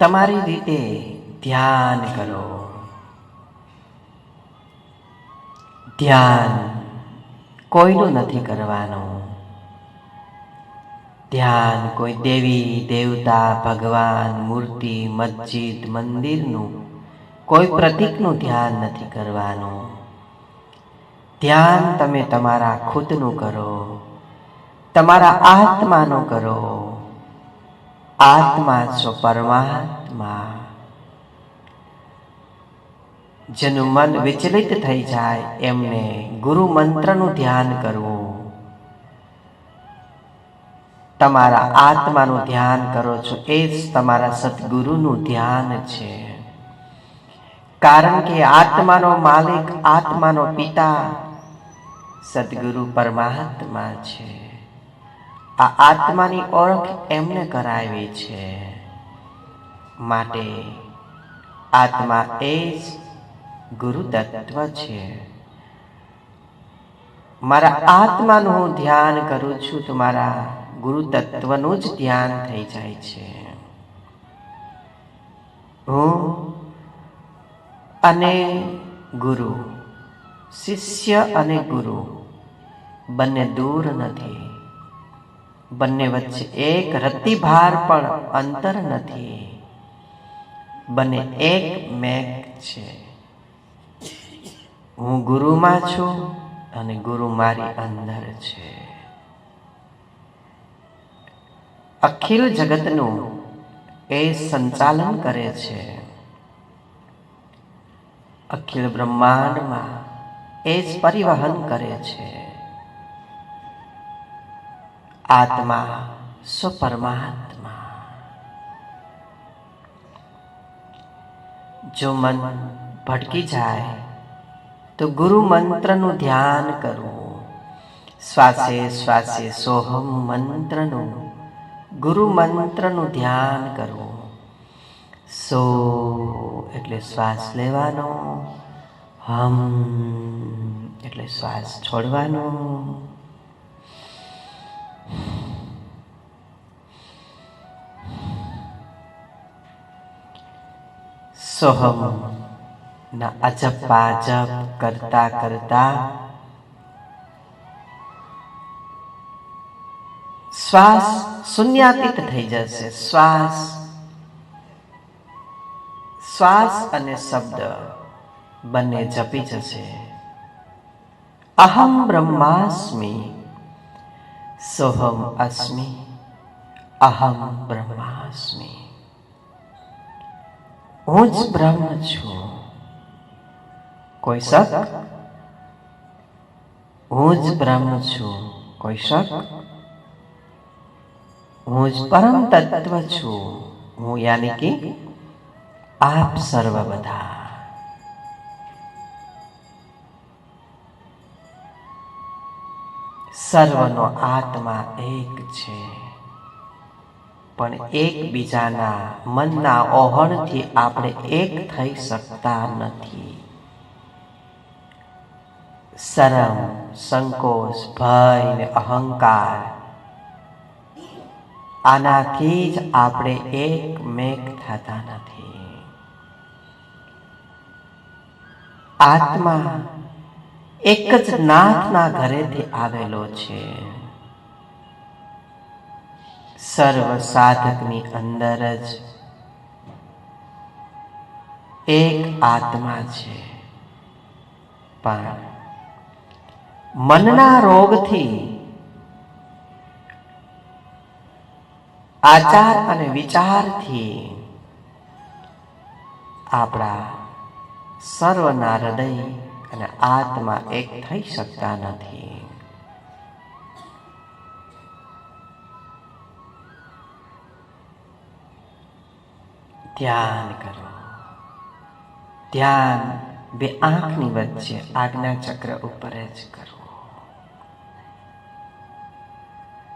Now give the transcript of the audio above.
તમારી રીતે ધ્યાન કરો. ધ્યાન કોઈનું નથી કરવાનું. ધ્યાન કોઈ દેવી, દેવતા, ભગવાન, મૂર્તિ, મસ્જિદ, મંદિરનું કોઈ પ્રતીકનું ધ્યાન નથી કરવાનું. ધ્યાન તમે તમારા ખુદનું કરો. તમારા આત્માનું કરો. આત્મા છો પરમાત્મા. જેનું મન વિચલિત થઈ જાય, એમને ગુરુ મંત્રનું ધ્યાન કરવું. તમારા આત્માનું ધ્યાન કરો છો, એ જ તમારા સદગુરુનું ધ્યાન છે. કારણ કે આત્માનો માલિક, આત્માનો પિતા સદગુરુ પરમાત્મા છે. આ આત્માની ઓળખ એમને કરાવી છે. માટે આત્મા એ જ ગુરુ તત્વ છે. મારા આત્માનું હું ધ્યાન કરું છું તો મારા ગુરુ તત્વનું જ ધ્યાન થઈ જાય છે. હું અને ગુરુ, શિષ્ય અને ગુરુ બંને દૂર નથી. બંને વચ્ચે એક રતિભાર પણ અંતર નથી. બંને એક મેક છે. હું ગુરુમાં છું અને ગુરુ મારી અંદર છે. અખિલ જગતનું એ સંચાલન કરે છે. અખિલ બ્રહ્માંડમાં એ જ પરિવહન કરે છે. આત્મા સ્વપરમાત્મા જો મન ભટકી જાય, તો ગુરુ મંત્રનું ધ્યાન કરવું. શ્વાસે શ્વાસે સોહમ મંત્રનું, ગુરુ મંત્રનું ધ્યાન કરવું. સો એટલે શ્વાસ લેવાનો, હમ એટલે શ્વાસ છોડવાનો. સોહમ. ના અજબ પાજબ કરતા કરતા શ્વાસ શૂન્યાતીત થઈ જશે. શ્વાસ. શ્વાસ અને શબ્દ બંને જપી જશે. અહમ બ્રહ્માસ્મિ. સોહમ અસ્મિ. અહમ બ્રહ્માસ્મિ. હું જ બ્રહ્મ છું કોઈ શક હું જ બ્રહ્મ છું કોઈ શક હું જ પરમ તત્વ છું હું યાની કે આપ સર્વ બધા સર્વનો આત્મા એક છે પણ એકબીજાના મનના ઓહણથી આપણે એક થઈ શકતા નથી. શરમ, સંકોચ, ભય ને અહંકાર આનાથી જ આપણે એકમેક થતા નથી. આત્મા એક જ નાથના ઘરેથી આવેલો છે. સર્વ સાધકની અંદર જ. એક આત્મા છે. પણ મનના રોગથી આચાર અને વિચારથી આપણા સર્વના હૃદય અને આત્મા એક થઈ શકતા નથી. ધ્યાન કરો. ધ્યાન બે આંખની વચ્ચે આજ્ઞા ચક્ર ઉપર જ કરો.